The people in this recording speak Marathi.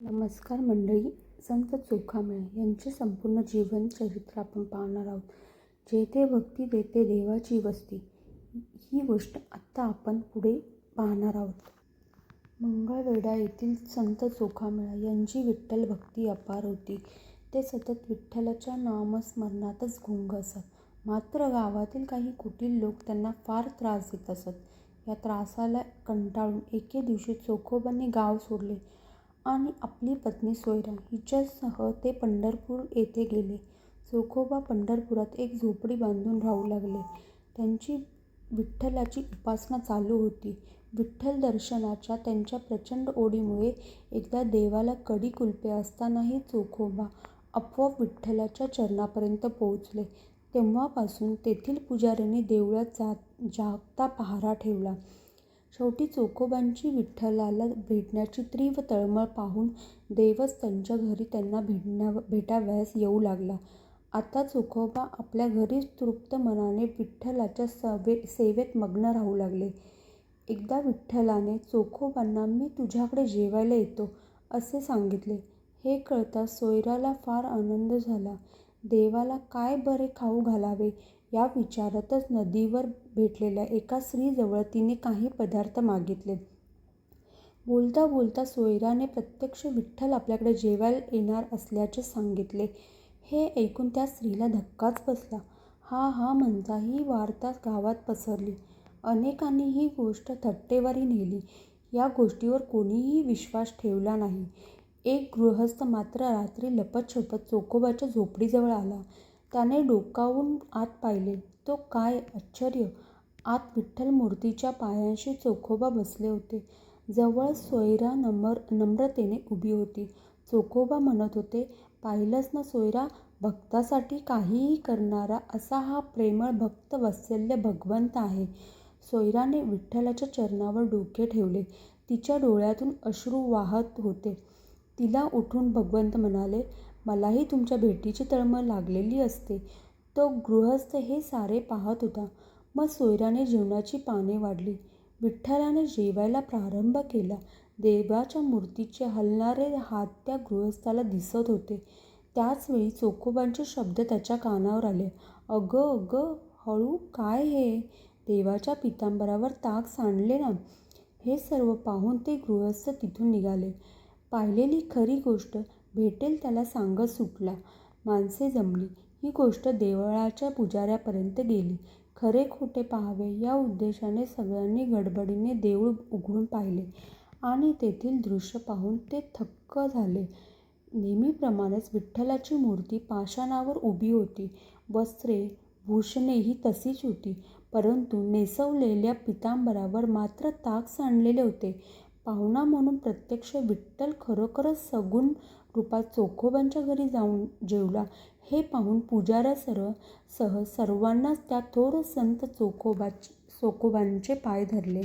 नमस्कार मंडळी संत चोखामेळ यांचे संपूर्ण जीवन चरित्र आपण पाहणार आहोत. जेथे भक्ती देते देवाची वस्ती ही गोष्ट आत्ता आपण पुढे पाहणार आहोत. मंगळवेढा येथील संत चोखामेळा यांची विठ्ठल भक्ती अपार होती. ते सतत विठ्ठलाच्या नामस्मरणातच गुंग असत. मात्र गावातील काही कुटील लोक त्यांना फार त्रास देत असत. या त्रासाला कंटाळून एके दिवशी चोखोबांनी गाव सोडले. आणि आपली पत्नी सोयरा हिच्यासह ते पंढरपूर येथे गेले. चोखोबा पंढरपुरात एक झोपडी बांधून राहू लागले. त्यांची विठ्ठलाची उपासना चालू होती. विठ्ठल दर्शनाच्या त्यांच्या प्रचंड ओढीमुळे एकदा देवाला कडी कुलपे असतानाही चोखोबा आपोआप विठ्ठलाच्या चरणापर्यंत पोहोचले. तेव्हापासून तेथील पुजाऱ्यांनी देवळात जागता पहारा ठेवला. शेवटी चोखोबांची विठ्ठलाला भेटण्याची तीव्र तळमळ पाहून देवच त्यांच्या घरी त्यांना भेटावयास येऊ लागला. आता चोखोबा आपल्या घरीच तृप्त मनाने विठ्ठलाच्या सवे सेवेत मग्न राहू लागले. एकदा विठ्ठलाने चोखोबांना मी तुझ्याकडे जेवायला येतो असे सांगितले. हे कळताच सोयराला फार आनंद झाला. देवाला काय बरे खाऊ घालावे या विचारातच नदीवर भेटलेल्या एका स्त्रीजवळ तिने काही पदार्थ मागितले. बोलता बोलता सोयराने प्रत्यक्ष विठ्ठल आपल्याकडे जेवायला येणार असल्याचे सांगितले. हे ऐकून त्या स्त्रीला धक्काच बसला. हा हा म्हणता ही वार्ता गावात पसरली. अनेकांनी ही गोष्ट थट्टेवारी नेली. या गोष्टीवर कोणीही विश्वास ठेवला नाही. एक गृहस्थ मात्र रात्री लपत-छपत चोखोबाच्या झोपडीजवळ आला. त्याने डोकावून आत पाहिले, तो काय आश्चर्य! आत विठ्ठल मूर्तीच्या पायांशी चोखोबा बसले होते. जवळच सोयरा नम्रतेने उभी होती. चोखोबा म्हणत होते, पाहिलंस ना सोयरा, भक्तासाठी काहीही करणारा असा हा प्रेमळ भक्त भक्तवत्सल भगवंत आहे. सोयराने विठ्ठलाच्या चरणावर डोके ठेवले. तिच्या डोळ्यातून अश्रू वाहत होते. तिला उठून भगवंत म्हणाले, मलाही तुमच्या भेटीची तळमळ लागलेली असते. तो गृहस्थ हे सारे पाहत होता. मग सोयऱ्याने जेवणाची पाने वाढली. विठ्ठलाने जेवायला प्रारंभ केला. देवाच्या मूर्तीचे हलणारे हात त्या गृहस्थाला दिसत होते. त्याचवेळी चोखोबांचे शब्द त्याच्या कानावर आले. अगं अगं, हळू काय हे? देवाच्या पीतांबरावर ताक सांडले ना? हे सर्व पाहून ते गृहस्थ तिथून निघाले. पाहिलेली खरी गोष्ट भेटेल त्याला सांगत सुटला. माणसे जमली. ही गोष्ट देवळाच्या पुजाऱ्यापर्यंत गेली. खरे खोटे पाहावे या उद्देशाने सगळ्यांनी गडबडीने देऊळ उघडून पाहिले आणि तेथील दृश्य पाहून ते थक्क झाले. नेहमीप्रमाणेच विठ्ठलाची मूर्ती पाषाणावर उभी होती. वस्त्रे, भूषणेही तशीच होती. परंतु नेसवलेल्या पीतांबरावर मात्र ताक सांडलेले होते. पाहुणा म्हणून प्रत्यक्ष विठ्ठल खरोखरच सगुण रूपात चोखोबांच्या घरी जाऊन जेवला हे पाहून पुजाऱ्यासर सह सर्वांनाच त्या थोर संत चोखोबांचे पाय धरले.